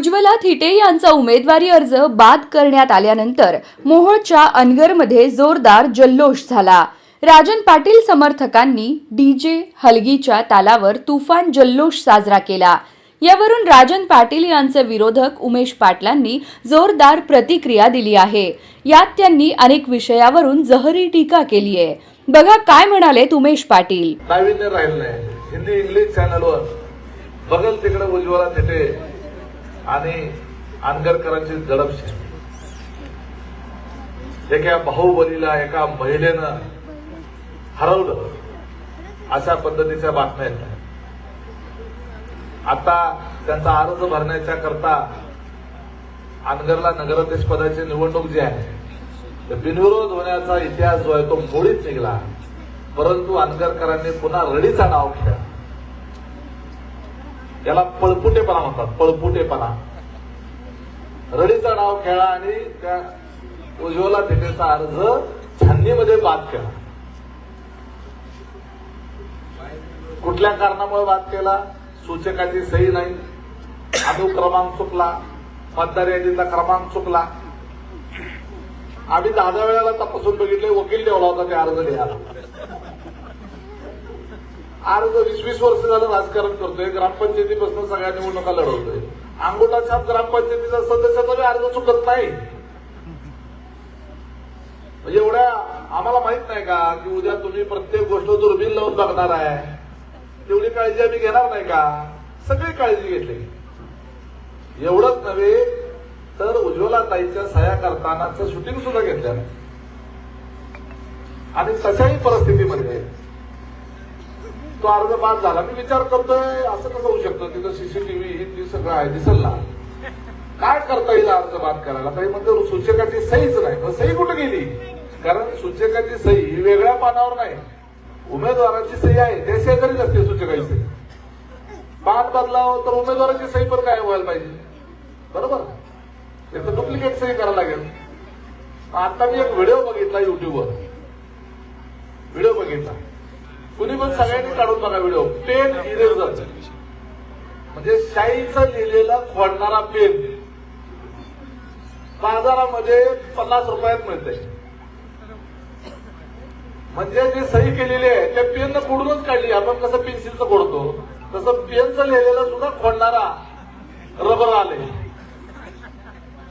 उज्ज्वला थिटे यांचा उमेदवारी अर्ज बाद करण्यात आल्यानंतर मोहोळच्या अनगरमध्ये जोरदार जल्लोष झाला. राजन पाटील समर्थकांनी डीजे हलगीच्या तालावर तुफान जल्लोष साजरा केला. यावरून राजन पाटील यांचे विरोधक उमेश पाटलांनी जोरदार प्रतिक्रिया दिली आहे. यात त्यांनी अनेक विषयावरून जहरी टीका केली आहे. बघा काय म्हणालेत उमेश पाटील. नाही. हिंदी इंग्लिश चॅनलवर बघल तिकडे उज्ज्वला तिथे आणि आनगरकरांची दडपशाही एका बाहुबलीला एका महिलेनं हरवलं. अशा पद्धतीच्या बातम्या येत आता त्यांचा अर्ज भरण्याच्या करता अनगरला नगराध्यक्ष पदाची निवडणूक जी आहे तर बिनविरोध होण्याचा इतिहास जो आहे तो मोडीत निघाला. परंतु अनगरकरांनी पुन्हा रडीचा नाव खेळा याला पळपुटेपणा म्हणतात पळपुटेपणा. रडीचा नाव खेळा आणि त्या उज्ज्वला थिटेचा अर्ज छाननीमध्ये बाद केला. कुठल्या कारणामुळे बाद केला? सूचकाची सही नाही. अनुक्रमांक चुकला. मतदार यादीचा क्रमांक चुकला. आम्ही दहा वेळेला तपासून बघितले वकील ठेवला होता ते अर्ज लिहायला. अर्ज वीस वीस वर्ष झालं राजकारण करतोय. ग्रामपंचायतीपासून सगळ्या निवडणुका लढवतोय. अंगोटा छाप ग्रामपंचायतीचा सदस्याचा मी अर्ज चुकत नाही. म्हणजे एवढ्या आम्हाला माहीत नाही का की उद्या तुम्ही प्रत्येक गोष्ट दुर्बीण लावून बघणार आहे. तेवढी काळजी आम्ही घेणार नाही का? सगळी काळजी घेतली. एवढंच नव्हे तर उज्ज्वला ताईच्या सह्या करतानाचं शूटिंग सुद्धा घेतलं आणि तशाही परिस्थितीमध्ये तो अर्ज बाद झाला. मी विचार करतोय असं कसं होऊ शकतं? तिथं सीसीटीव्ही हे ती सगळं आहे दिसल ना. काय करता येईल अर्ज बाद करायला? काही म्हणजे सूचकाची सहीच नाही. मग सही कुठे गेली? कारण सूचकाची सही ही वेगळ्या पानावर नाही. उमेदवाराची सही आहे. त्या शेजारीच असते सूचकाची सही. पान बदलाव तर उमेदवाराची सही पण काय व्हायला पाहिजे. बरोबर? त्याचं डुप्लिकेट सही करायला लागेल. आता मी एक व्हिडिओ बघितला युट्यूबवर व्हिडिओ बघितला. कुणी पण सगळ्यांनी काढून बघा व्हिडिओ पेन इरेझर म्हणजे शाईचं लिहिलेला खोडणारा पेन बाजारामध्ये पन्नास रुपयात मिळते म्हणजे जे सही केलेली आहे त्या पेन खोडूनच काढली. आपण कसं पेन्सिलचं खोडतो तसं पेनचं लिहिलेलं सुद्धा खोडणारा रबर आले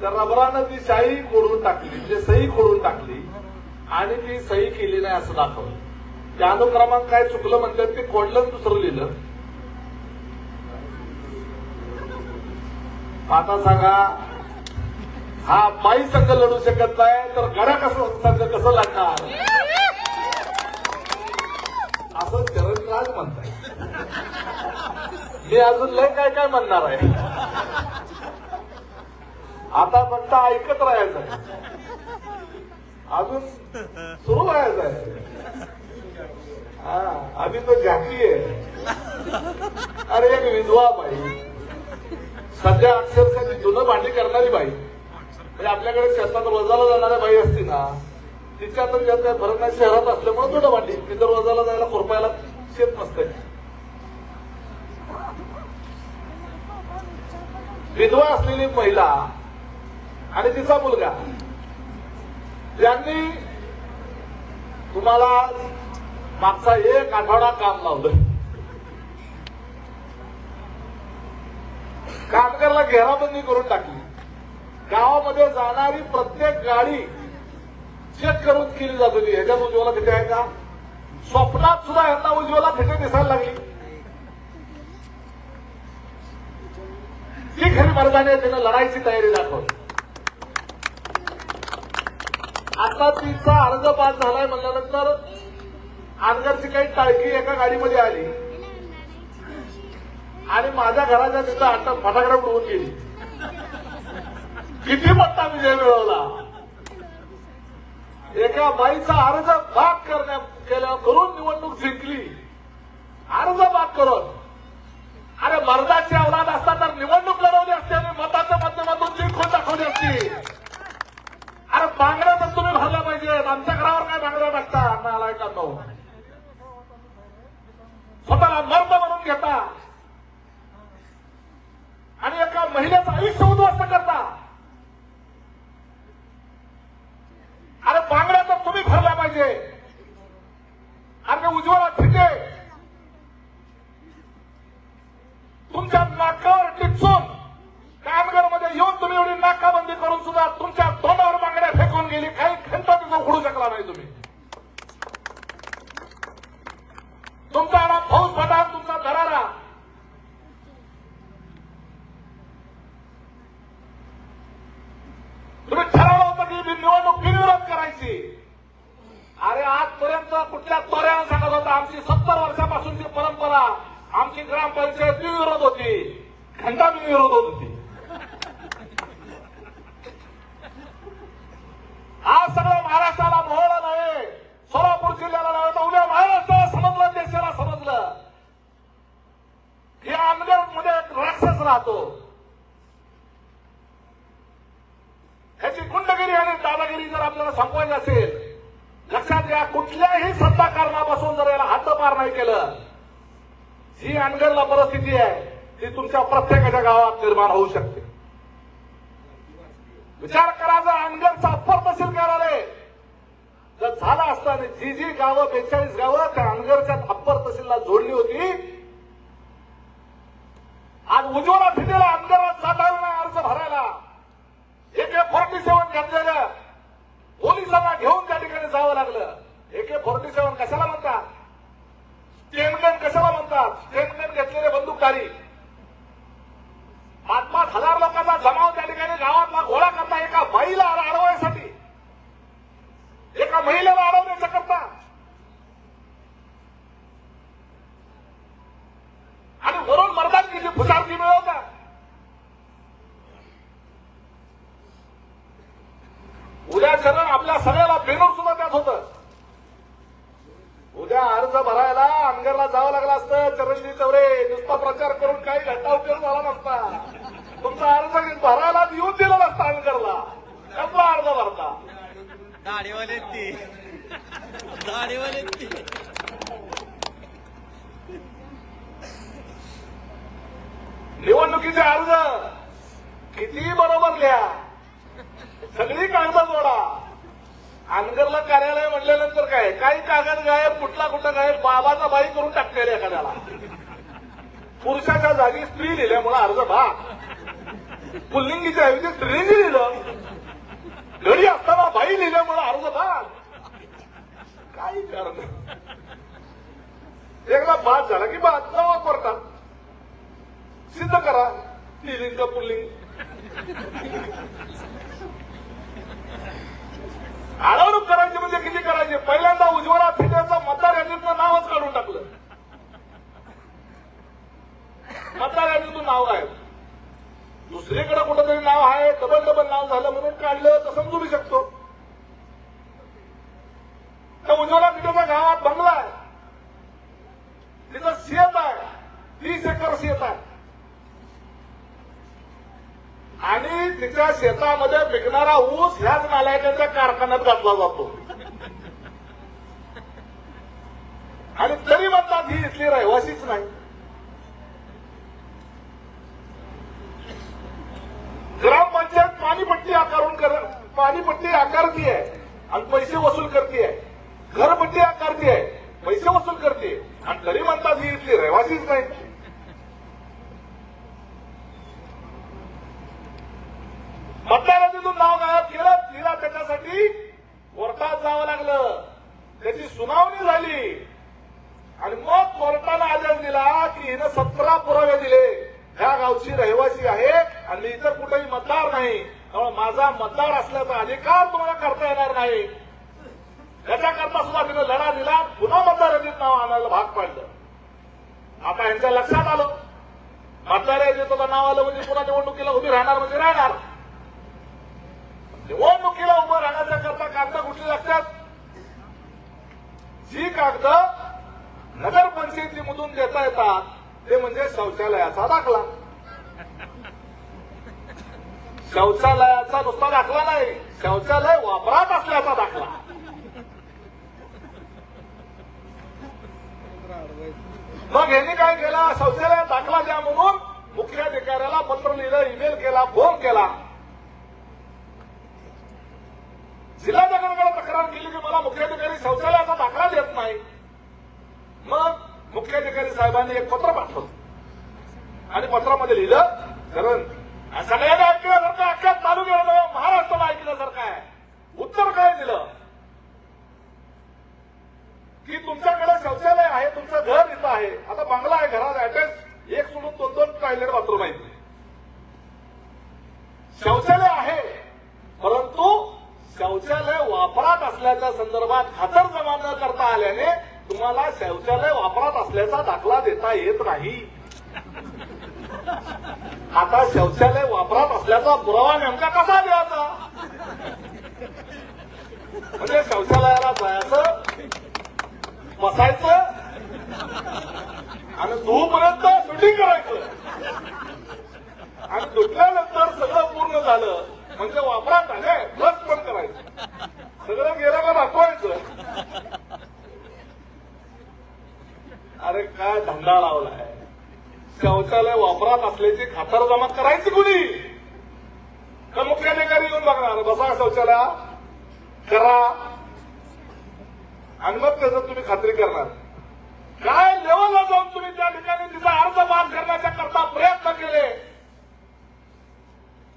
त्या रबरानं ती शाई खोडून टाकली म्हणजे सही खोडून टाकली आणि ती सही केली नाही असं दाखवलं. त्या अनुक्रमांक काय चुकलं म्हणतात ते कोडलं दुसरं लिहिलं. आता सांगा हा बाई संघ लढू शकत नाही तर गडा कसं संघ कसं लढणार? असं चरणराज म्हणताय. मी अजून लय काय काय म्हणणार आहे? आता फक्त ऐकत राहायचं अजून सुरू राहायचं आहे हा आम्ही तो झाकी आहे अरे एक विधवा बाई। सध्या अक्षरशः जुनं भांडी करणारी बाई। म्हणजे आपल्याकडे शेतात रोजाला जाणाऱ्या बाई असती ना तिच्या तर त्यात काय नाही शहरात असल्यामुळे जुनं भांडी. तिथं रोजाला जायला खुरपायला शेत नसते विधवा असलेली महिला आणि तिचा मुलगा यांनी तुम्हाला मागचा एक आठवडा काम लावलं. कामगारला घेराबंदी करून टाकली. गावामध्ये जाणारी प्रत्येक गाडी चेक करून केली जात होती. ह्याच्यात उज्ज्वला तिथे आहे का? स्वप्नात सुद्धा यांना उज्ज्वला तिथे दिसायला लागली. ती खरी मर्दाने तिनं लढायची तयारी दाखवली. आता तिचा अर्ज पास झालाय म्हणल्यानंतर आमदारची काही टाळकी एका गाडीमध्ये आली. आणि माझ्या घराच्या तिथं आता फटाकडे उडवून गेली. किती पत्ता विजय मिळवला. एका बाईचा अर्ज बाद करण्या केल्या करून निवडणूक जिंकली. तुमच्या नाकावर टिचून. कामगारमध्ये येऊन तुम्ही एवढी नाकाबंदी करून सुद्धा तुमच्या तोंडावर बांगड्या फेकून गेली. काही खंत तिथं उघडू शकला नाही तुम्ही. तुमचा आडा फौज फटा तुमचा धरारा तुम्ही ठरवलं होतं की निवडणूक बिनविरोध करायची. अरे आजपर्यंत कुठल्या तोऱ्यानं सांगत होता आमची सत्तर वर्षापासूनची परंपरा. आमची ग्रामपंचायत विरोध होती. घंटा बिनविरोध होत होती. आज सगळं महाराष्ट्राला मोहळा नव्हे. सोलापूर जिल्ह्याला नव्हे तर उद्या महाराष्ट्राला समजलं देशाला समजलं. या अनगरमध्ये एक राक्षस राहतो. ह्याची गुंडगिरी आणि दादागिरी जर आपल्याला संपवायची असेल लक्षात घ्या कुठल्याही सत्ता कारणापासून जर याला हद्दपार नाही केलं जी अनगरला परिस्थिती आहे ती तुमच्या प्रत्येकाच्या गावात निर्माण होऊ शकते. विचार करा जर अनगरचा अप्पर तहसील करायला जर झाला असता जी जी गावं बेचाळीस गावं त्या अनगरच्या अप्पर तहसीलला जोडली होती आज उज्ज्वला फिटेला अनगरात जाता नाही अर्ज भरायला. एके फोर्टी सेव्हन घेतलेलं पोलिसांना घेऊन त्या ठिकाणी जावं लागलं. एके फोर्टी सेव्हन कशाला म्हणतात? स्टेनगन कशाला म्हणतात? स्टेनगन घेतलेले बंदूकधारी. पाच पाच हजार लोकांचा जमाव त्या ठिकाणी गावातला गोळा करता एका महिला अडवायसाठी एका महिलेला अडवण्याच्या करता आणि वरून मर्दांची फुसारकी मिळवता उद्या चरण आपल्या सगळ्याला बेनूर सुद्धा त्यात होतं उद्या अर्ज भरायला अनगरला जावं लागलं असतं चरणजी चौरे नुसता प्रचार करून काही घटना उपयोग झाला नसता तुमचा अर्ज भरायला येऊन दिला नसता अनगरला कसला अर्ज भरता दाढीवाले ती दाढीवाले ती निवडणुकीचे अर्ज किती बरोबर लिहा सगळी कागद जोडा अनगरला कार्यालय म्हटल्यानंतर काय काही कागद गायब कुठला बाबाचा बाई करून टाकलेला एखाद्याला. पुरुषाच्या जागी स्त्री लिहिल्यामुळे अर्ज भा पुल्लिंगीच्या ऐवजी स्त्रीलिंगी लिहिलं घडी असताना बाई लिहिल्यामुळे अर्ज भाग काही कारण नाही. एकदा बाद झाला की बाद जबाब करतात सिद्ध करा स्त्रीलिंग का पुल्लिंग अडवणूक करायची म्हणजे किती करायची पहिल्यांदा उज्ज्वला फिटेचं मतदार यादीतनं नावच काढून टाकलं मतदार यादीतून नाव आहे दुसरीकडे कुठंतरी नाव आहे डबल डबल नाव झालं म्हणून काढलं तर समजू बी शकतो. त्या उज्ज्वला फिटेच्या गावात बंगला आहे. तिचं शेत आहे. तीस एकर शेत आहे. आणि तिच्या शेतामध्ये पिकणारा ऊस ह्याच नालायकांच्या कारखान्यात घातला जातो आणि तरी म्हणतात ही इथली रहिवासीच नाही ग्रामपंचायत पाणीपट्टी आकारून कर पाणीपट्टी करती है आणि पैसे वसूल करते घरपट्टी आकारती आहे पैसे वसूल करते आणि तरी म्हणतात ही इथली रहिवासीच नाही मतदारातून नाव गायब केलं तिला त्याच्यासाठी कोर्टात जावं लागलं. त्याची सुनावणी झाली. आणि मग कोर्टानं आदेश दिला की हिनं सतरा पुरावे दिले. ह्या गावची रहिवासी आहे आणि इतर कुठेही मतदार नाही. त्यामुळे माझा मतदार असल्याचा अधिकार तुम्हाला करता येणार नाही. याच्याकरता सुद्धा तिने लढा दिला पुन्हा मतदार यादीत नाव आणायला भाग पाडलं. आता यांच्या लक्षात आलं. मतदार यादीचं नाव आलं म्हणजे पुन्हा निवडणुकीला उभी राहणार म्हणजे राहणार. निवडणुकीला उभं राहण्याच्या करता कागद कुठली लागतात? जी कागद नगरपंचायतीमधून देता येतात ते म्हणजे शौचालयाचा दाखला. शौचालयाचा नुसता दाखला नाही शौचालय वापरात असल्याचा दाखला मग यांनी काय केलं शौचालयात दाखला द्या म्हणून मुख्याधिकाऱ्याला पत्र लिहिलं ईमेल केला फोन केला जिल्हाधिकाऱ्याकडे तक्रार केली की मला मुख्याधिकारी शौचालयाचा दाखला देत नाही मग मुख्याधिकारी साहेबांनी एक पत्र पाठवलं आणि पत्रामध्ये लिहिलं कारण सगळ्यांना उत्तर काय दिलं? की तुमच्याकडे शौचालय आहे तुमचं घर इथं आहे. आता बंगला आहे घरात अटॅच एक सोडून दोन दोन टॉयलेट बाथरूम आहेत. शौचालय आहे परंतु शौचालय वापरात असल्याच्या संदर्भात खातर जमा न करता आल्याने तुम्हाला शौचालय वापरात असल्याचा दाखला देता येत नाही. आता शौचालय वापरात असल्याचा पुरावा नेमका कसा द्यायचा? म्हणजे शौचालयाला जायचं बसायचं आणि पर्यंत शूटिंग करायचं. आणि दुटल्यानंतर सगळं पूर्ण झालं म्हणजे वापरात आले बस पण करायचं. सगळं गेलं का दाखवायचं. अरे काय धंदा लावलाय. शौचालय वापरात असल्याची खातरजमा करायची कुणी? का मुख्याधिकारी येऊन बघणार? बसा शौचालय करा. आणि मग त्याचं तुम्ही खात्री करणार काय लेवलला जाऊन तुम्ही त्या ठिकाणी तिचा अर्ज माफ करण्याच्या करता प्रयत्न केले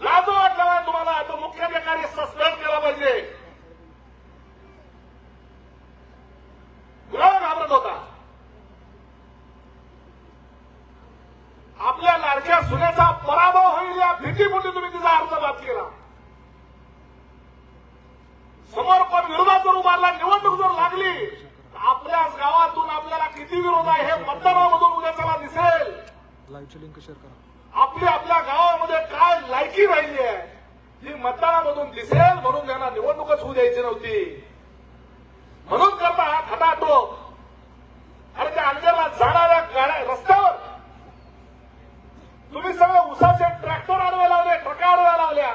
लाज वाटला नाही तुम्हाला आता मुख्याधिकारी सस्पेंड केला पाहिजे कुणाला घाबरत होता आपल्या लाडक्या सुनेचा पराभव होईल या भीतीपोटी तुम्ही तिचा अर्ज माफ केला समोर कोण विरोधात जर उभारला निवडणूक जर लागली तर आपल्याच गावातून आपल्याला किती विरोध आहे हे मतदानामधून उद्याच्याला दिसेल लाईव्हची लिंक शेअर करा. आपली आपल्या गावामध्ये काय लायकी राहिली आहे ही मतदानामधून दिसेल म्हणून त्यांना निवडणूकच होऊ द्यायची नव्हती. म्हणून करता हा खटाटोप आणि त्या अंजरला जाणाऱ्या गाड्या रस्त्यावर. तुम्ही सगळे उसाचे ट्रॅक्टर आडवे लावले ट्रका आडव्या लावल्या.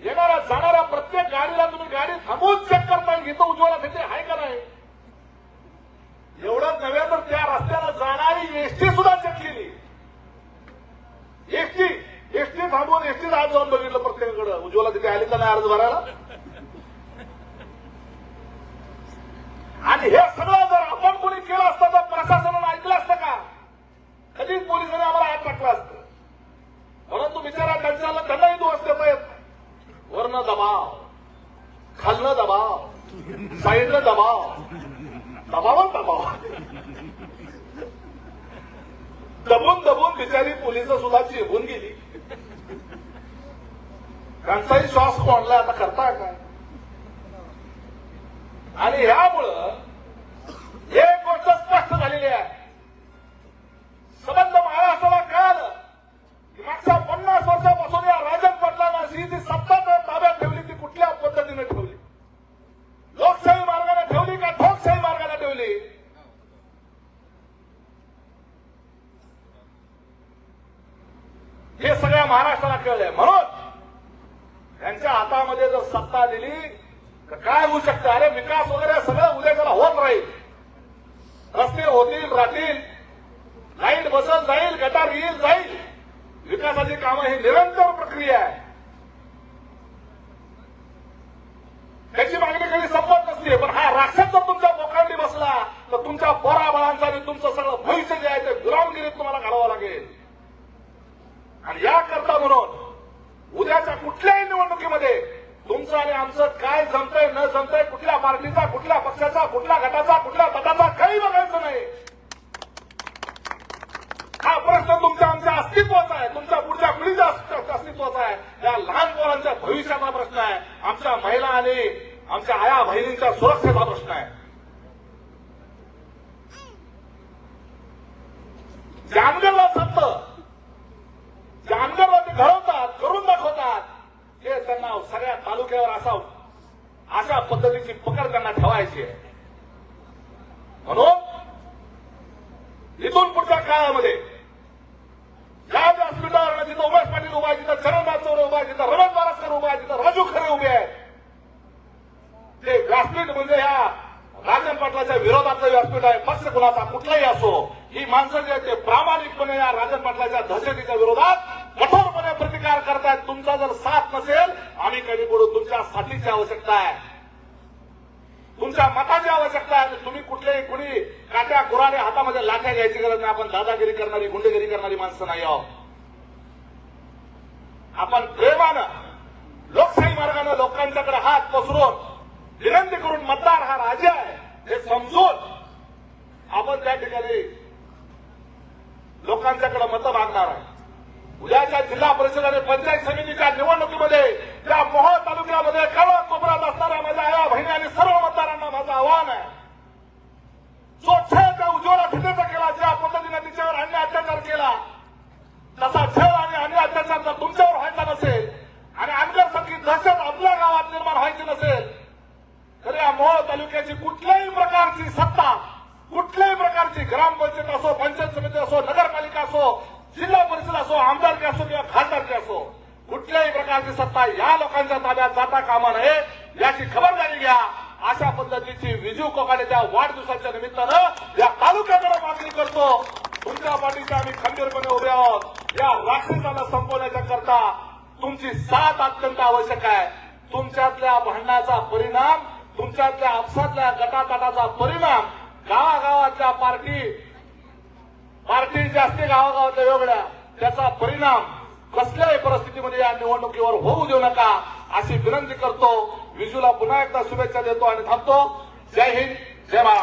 येणाऱ्या जाणाऱ्या प्रत्येक गाडीला तुम्ही गाडी थांबवून चेक करताय इथं उज्ज्वला तिथे आहे का नाही? एवढंच नव्हे तर त्या रस्त्याला जाणारी एसटी सुद्धा चेक केली एसटी एसटी थांबून एसटी आज जाऊन बघितलं प्रत्येकाकडे. उज्ज्वला तिथे आली का नाही अर्ज भरायला? आणि हे सगळं जर आपण कोणी केलं असतं तर प्रशासनानं ऐकलं असतं का? कधीच पोलिसांनी आम्हाला हात टाकला असतं. परंतु बिचारा त्यांच्याला त्यांनाही दोष देता येत नाही. वरनं दबाव खालनं दबाव साईडनं दबाव. दबावा दबावा दबून दबून बिचारी पोलीस सुद्धा चेपून गेली. त्यांचाही श्वास कोणला आता करता काय? आणि ह्यामुळं एक गोष्ट स्पष्ट झालेली आहे. संबंध महाराष्ट्राला कळालं की मागच्या कळलंय म्हणून त्यांच्या हातामध्ये जर सत्ता दिली तर काय होऊ शकतं? अरे विकास वगैरे सगळं उद्या त्याला होत राहील. रस्ते होतील राहतील. लाइट बसत जाईल गटार येईल जाईल. विकासाची कामं ही निरंतर प्रक्रिया आहे. त्याची मागणी कधी संपत नसते पण हा राक्षस जर तुमच्या बोकांनी बसला तर तुमच्या पोराबाळांचं आणि तुमचं सगळं भविष्य जे आहे ते गुलामगिरीत तुम्हाला घालावं लागेल. आणि याकरता म्हणून उद्याच्या कुठल्याही निवडणुकीमध्ये तुमचं आणि आमचं काय जमतंय न जमतंय कुठल्या पार्टीचा कुठल्या पक्षाचा कुठल्या गटाचा कुठल्या पदाचा काही बघायचं नाही. हा प्रश्न तुमच्या आमच्या अस्तित्वाचा आहे. तुमच्या पुढच्या पिढीचा अस्तित्वाचा आहे. या लहान मुलांच्या भविष्याचा प्रश्न आहे. आमच्या महिला आणि आमच्या आया बहिणींच्या सुरक्षेचा प्रश्न आहे जामगरला सत्त जामगरला ते घडवतात करून दाखवतात हे त्यांना सगळ्या तालुक्यावर असा अशा पद्धतीची पकड त्यांना ठेवायची आहे. म्हणून इथून पुढच्या काळामध्ये ज्या ज्या हॉस्पिटल जिथं उमेश पाटील उभा आहे जिथं चरणदास चौरे उभा आहे जिथं रमेश बारासकर उभा आहे जिथं राजू खरे उभे आहेत ते व्यासपीठ म्हणजे ह्या राजन पाटलाच्या विरोधातलं व्यासपीठ आहे. पक्ष कुणाचा कुठलाही असो ही माणसं जे आहेत ते प्रामाणिकपणे या राजन पाटलाच्या दहशतीच्या विरोधात कठोरपणे प्रतिकार करतायत. तुमचा जर साथ नसेल आम्ही कधी बोलू? तुमच्या साथीची आवश्यकता आहे. तुमच्या मताची आवश्यकता आहे. तुम्ही कुठलेही कुणी काट्या कुराने हातामध्ये लाठ्या घ्यायची गरज नाही. आपण दादागिरी करणारी गुंडेगिरी करणारी माणसं नाही आहोत. आपण प्रेमानं लोकशाही मार्गानं लोकांच्याकडे हात पसरून विनंती करून मतदार हा राजा आहे. हे समजून आपण त्या ठिकाणी लोकांच्याकडे मतं मागणार आहे उद्याच्या जिल्हा परिषद आणि पंचायत समितीच्या निवडणुकीमध्ये त्या मोहोळ तालुक्यामध्ये कळवा कोपऱ्यात असणाऱ्या माझ्या आया बहिणी आणि सर्व मतदारांना माझं आव्हान आहे. जो छळ त्या उज्ज्वला फितेचा केला ज्या पद्धतीने तिच्यावर अन्य अत्याचार केला तसा छळ आणि अन्य अत्याचार जर तुमच्यावर व्हायचा नसेल आणि आमच्यासारखी दहशत आपल्या गावात निर्माण व्हायची नसेल तर या मोहोळ तालुक्याची कुठल्याही प्रकारची सत्ता कुठल्याही प्रकारची ग्रामपंचायत असो पंचायत समिती असो नगरपालिका असो जिल्हा परिषद असो आमदारकी असो किंवा खासदारकी असो कुठल्याही प्रकारची सत्ता या लोकांच्या ताब्यात जाता कामा नये याची खबरदारी घ्या. अशा पद्धतीची विजू कोकाडेच्या वाढदिवसाच्या निमित्तानं या तालुक्याकडे मागणी करतो. तुमच्या पाठीचे आम्ही खंबीरपणे उभे आहोत. या राक्षसाला संपवण्याच्या करता तुमची साथ अत्यंत आवश्यक आहे. तुमच्यातल्या भांडणाचा परिणाम तुमच्यातल्या आपसातल्या गटातटाचा परिणाम गावागावातल्या पार्टी पार्टी जास्ती गावागावातल्या वेगळ्या. त्याचा परिणाम कसल्याही परिस्थितीमध्ये या निवडणुकीवर होऊ देऊ नका अशी विनंती करतो. विजूला पुन्हा एकदा शुभेच्छा देतो आणि थांबतो. जय हिंद जय महाराष्ट्र